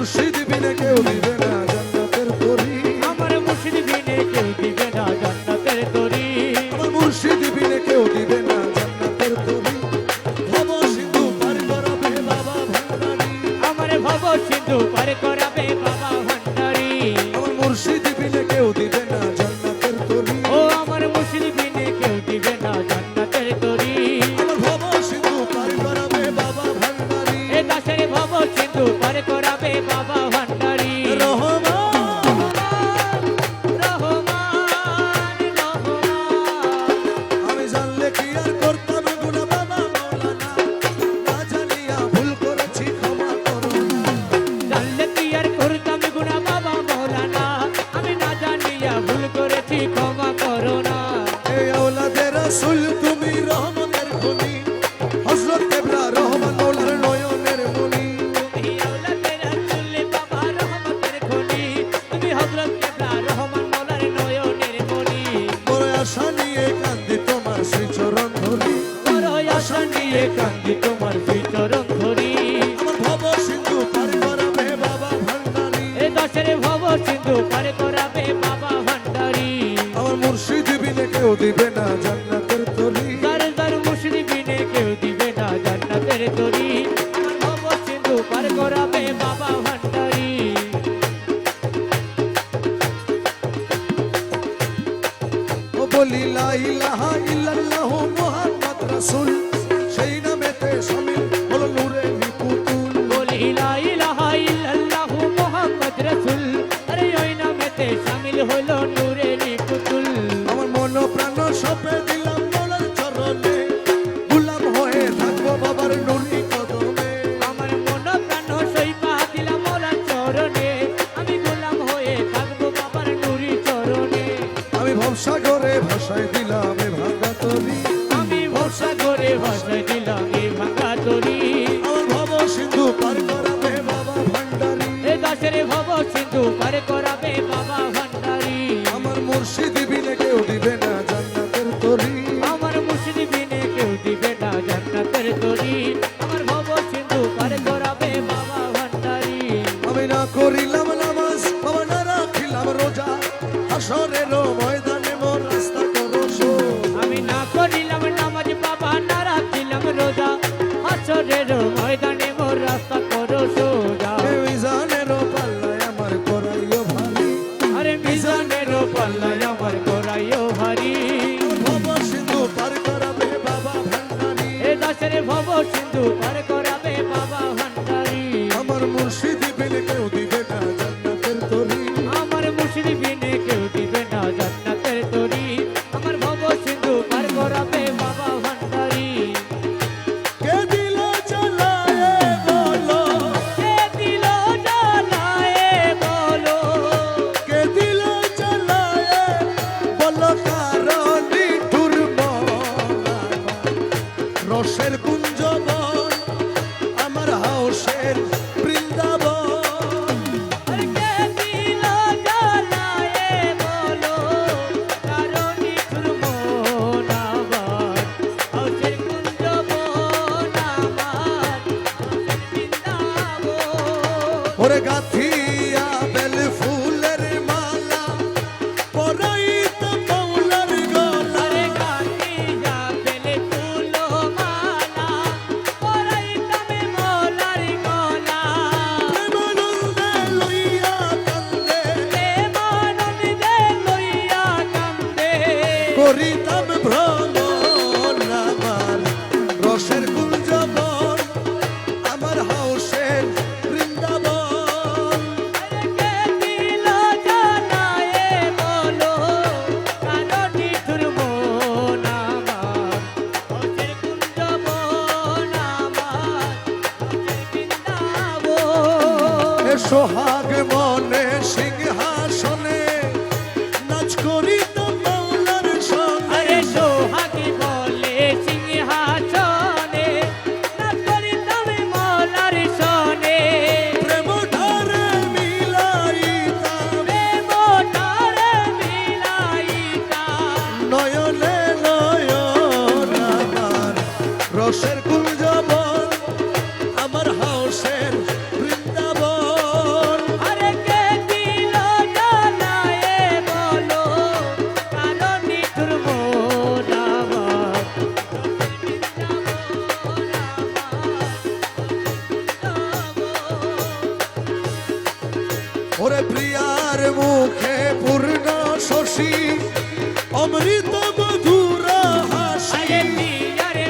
মুর্শিদ বিনে কেউ দিবে না জান্নাতের তরি। আমার মুর্শিদ বিনে কেউ দিবে না জান্নাতের তরি। আমার মুর্শিদ বিনে কেউ দিবে না জান্নাতের তরি। বাবা আমার ভব সিন্ধু বাবা ভণ্ডারি আমার মুর্শিদ কেউ দিবে না জান্নাতের তরি। আমার মুর্শিদ বিনে কেউ দিবে নিয়ে কান্দি তোমার বিচরণ ধরি ভব সিন্ধু পার করাবে বাবা ভান্ডারি। এ দশের ভব সিন্ধু পার করাবে বাবা ভান্ডারি। আমার মুর্শিদ বিনে কেউ দিবে না জান্নাতের তরি। তার তার মুর্শিদ বিনে কেউ দিবে না জান্নাতের তরি। ভব সিন্ধু পার করাবে বাবা ভান্ডারি। বলি লা ইলাহা ইল্লাল্লাহু মুহাম্মদ রাসূল। সাগরে ভাসাই দিলাম এ ভাঙা তরি। আমি ভবসাগরে ভাসাই দিলাম এ ভাঙা তরি। আমার ভব সিন্ধু পার করাবে বাবা ভান্ডারি। এ দাসের ভব সিন্ধু পার করাবে বাবা ভান্ডারি। আমার মুর্শিদ તું તારે কুঞ্জবন আমার হাউসের 说 অমৃত মধুর হাসি। আরে